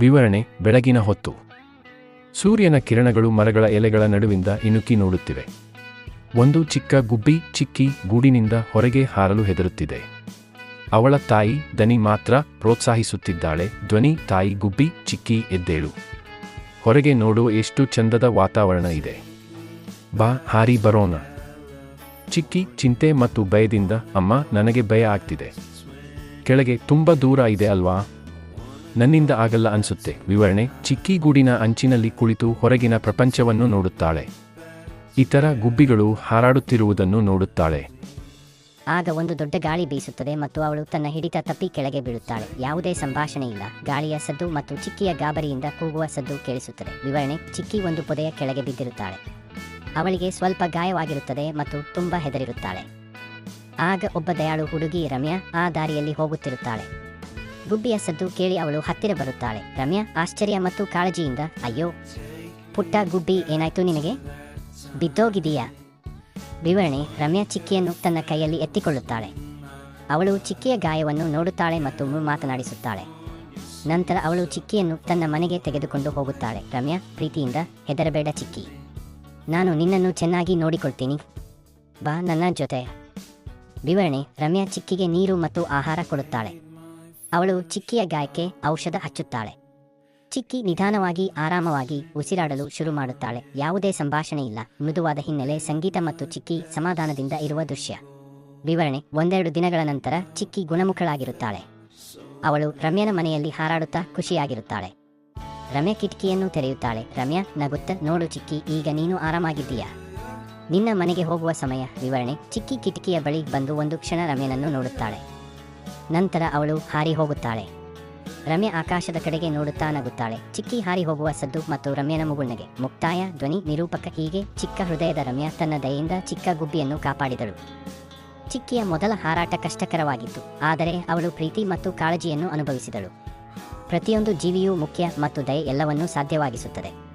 ವಿವರಣೆ ಬೆಳಗಿನ ಹೊತ್ತು. ಸೂರ್ಯನ ಕಿರಣಗಳು ಮರಗಳ ಎಲೆಗಳ ನಡುವಿಂದ ಇಣುಕಿ ನೋಡುತ್ತಿವೆ. ಒಂದು ಚಿಕ್ಕ ಗುಬ್ಬಿ ಚಿಕ್ಕಿ ಗೂಡಿನಿಂದ ಹೊರಗೆ ಹಾರಲು ಹೆದರುತ್ತಿದೆ. ಅವಳ ತಾಯಿ ದನಿ ಮಾತ್ರ ಪ್ರೋತ್ಸಾಹಿಸುತ್ತಿದ್ದಾಳೆ, ಧ್ವನಿ ತಾಯಿ ಗುಬ್ಬಿ ಚಿಕ್ಕಿ ಎದ್ದೇಳು. ಹೊರಗೆ ನೋಡುವ ಎಷ್ಟು ಚಂದದ ವಾತಾವರಣ ಇದೆ. ಬಾ, ಹಾರಿ ಬರೋಣ. ಚಿಕ್ಕಿ ಚಿಂತೆ ಮತ್ತು ಭಯದಿಂದ, ಅಮ್ಮ, ನನಗೆ ಭಯ ಆಗ್ತಿದೆ. ಕೆಳಗೆ ತುಂಬ ದೂರ ಇದೆ ಅಲ್ವಾ? ನನ್ನಿಂದ ಆಗಲ್ಲ ಅನ್ಸುತ್ತೆ. ವಿವರಣೆ, ಚಿಕ್ಕಿಗೂಡಿನ ಅಂಚಿನಲ್ಲಿ ಕುಳಿತು ಹೊರಗಿನ ಪ್ರಪಂಚವನ್ನು ನೋಡುತ್ತಾಳೆ. ಇತರ ಗುಬ್ಬಿಗಳು ಹಾರಾಡುತ್ತಿರುವುದನ್ನು ನೋಡುತ್ತಾಳೆ. ಆಗ ಒಂದು ದೊಡ್ಡ ಗಾಳಿ ಬೀಸುತ್ತದೆ ಮತ್ತು ಅವಳು ತನ್ನ ಹಿಡಿತ ತಪ್ಪಿ ಕೆಳಗೆ ಬೀಳುತ್ತಾಳೆ. ಯಾವುದೇ ಸಂಭಾಷಣೆ ಇಲ್ಲ. ಗಾಳಿಯ ಸದ್ದು ಮತ್ತು ಚಿಕ್ಕಿಯ ಗಾಬರಿಯಿಂದ ಕೂಗುವ ಸದ್ದು ಕೇಳಿಸುತ್ತದೆ. ವಿವರಣೆ, ಚಿಕ್ಕಿ ಒಂದು ಪೊದೆಯ ಕೆಳಗೆ ಬಿದ್ದಿರುತ್ತಾಳೆ. ಅವಳಿಗೆ ಸ್ವಲ್ಪ ಗಾಯವಾಗಿರುತ್ತದೆ ಮತ್ತು ತುಂಬ ಹೆದರಿರುತ್ತಾಳೆ. ಆಗ ಒಬ್ಬ ದಯಾಳು ಹುಡುಗಿ ರಮ್ಯಾ ಆ ದಾರಿಯಲ್ಲಿ ಹೋಗುತ್ತಿರುತ್ತಾಳೆ. ಗುಬ್ಬಿಯ ಸದ್ದು ಕೇಳಿ ಅವಳು ಹತ್ತಿರ ಬರುತ್ತಾಳೆ. ರಮ್ಯಾ, ಆಶ್ಚರ್ಯ ಮತ್ತು ಕಾಳಜಿಯಿಂದ, ಅಯ್ಯೋ, ಪುಟ್ಟ ಗುಬ್ಬಿ ಏನಾಯ್ತು ನಿನಗೆ? ಬಿದ್ದೋಗಿದೀಯಾ ವಿವರಣೆ, ರಮ್ಯಾ ಚಿಕ್ಕಿಯನ್ನು ತನ್ನ ಕೈಯಲ್ಲಿ ಎತ್ತಿಕೊಳ್ಳುತ್ತಾಳೆ. ಅವಳು ಚಿಕ್ಕಿಯ ಗಾಯವನ್ನು ನೋಡುತ್ತಾಳೆ ಮತ್ತು ಮಾತನಾಡಿಸುತ್ತಾಳೆ. ನಂತರ ಅವಳು ಚಿಕ್ಕಿಯನ್ನು ತನ್ನ ಮನೆಗೆ ತೆಗೆದುಕೊಂಡು ಹೋಗುತ್ತಾಳೆ. ರಮ್ಯಾ, ಪ್ರೀತಿಯಿಂದ, ಹೆದರಬೇಡ ಚಿಕ್ಕಿ. ನಾನು ನಿನ್ನನ್ನು ಚೆನ್ನಾಗಿ ನೋಡಿಕೊಳ್ತೀನಿ. ಬಾ ನನ್ನ ಜೊತೆ. ವಿವರಣೆ, ರಮ್ಯಾ ಚಿಕ್ಕಿಗೆ ನೀರು ಮತ್ತು ಆಹಾರ ಕೊಡುತ್ತಾಳೆ. ಅವಳು ಚಿಕ್ಕಿಯ ಗಾಯಕ್ಕೆ ಔಷಧ ಹಚ್ಚುತ್ತಾಳೆ. ಚಿಕ್ಕಿ ನಿಧಾನವಾಗಿ, ಆರಾಮವಾಗಿ ಉಸಿರಾಡಲು ಶುರು ಮಾಡುತ್ತಾಳೆ. ಯಾವುದೇ ಸಂಭಾಷಣೆ ಇಲ್ಲ. ಮೃದುವಾದ ಹಿನ್ನೆಲೆ ಸಂಗೀತ ಮತ್ತು ಚಿಕ್ಕಿ ಸಮಾಧಾನದಿಂದ ಇರುವ ದೃಶ್ಯ. ವಿವರಣೆ, ಒಂದೆರಡು ದಿನಗಳ ನಂತರ ಚಿಕ್ಕಿ ಗುಣಮುಖಳಾಗಿರುತ್ತಾಳೆ. ಅವಳು ರಮ್ಯನ ಮನೆಯಲ್ಲಿ ಹಾರಾಡುತ್ತಾ ಖುಷಿಯಾಗಿರುತ್ತಾಳೆ. ರಮ್ಯ ಕಿಟಕಿಯನ್ನು ತೆರೆಯುತ್ತಾಳೆ. ರಮ್ಯ, ನಗುತ್ತ, ನೋಡು ಚಿಕ್ಕಿ, ಈಗ ನೀನು ಆರಾಮಾಗಿದ್ದೀಯಾ? ನಿನ್ನ ಮನೆಗೆ ಹೋಗುವ ಸಮಯ. ವಿವರಣೆ, ಚಿಕ್ಕಿ ಕಿಟಕಿಯ ಬಳಿ ಬಂದು ಒಂದು ಕ್ಷಣ ರಮ್ಯನನ್ನು ನೋಡುತ್ತಾಳೆ. ನಂತರ ಅವಳು ಹಾರಿ ಹೋಗುತ್ತಾಳೆ. ರಮ್ಯ ಆಕಾಶದ ಕಡೆಗೆ ನೋಡುತ್ತಾ ನಗುತ್ತಾಳೆ. ಚಿಕ್ಕಿ ಹಾರಿ ಹೋಗುವ ಸದ್ದು ಮತ್ತು ರಮ್ಯನ ಮುಗುಳ್ನಗೆ. ಮುಕ್ತಾಯ ಧ್ವನಿ ನಿರೂಪಕ ಹೀಗೆ ಚಿಕ್ಕ ಹೃದಯದ ರಮ್ಯ ತನ್ನ ದಯೆಯಿಂದ ಚಿಕ್ಕ ಗುಬ್ಬಿಯನ್ನು ಕಾಪಾಡಿದಳು. ಚಿಕ್ಕಿಯ ಮೊದಲ ಹಾರಾಟ ಕಷ್ಟಕರವಾಗಿತ್ತು. ಆದರೆ ಅವಳು ಪ್ರೀತಿ ಮತ್ತು ಕಾಳಜಿಯನ್ನು ಅನುಭವಿಸಿದಳು. ಪ್ರತಿಯೊಂದು ಜೀವಿಯೂ ಮುಖ್ಯ ಮತ್ತು ದಯೆ ಎಲ್ಲವನ್ನೂ ಸಾಧ್ಯವಾಗಿಸುತ್ತದೆ.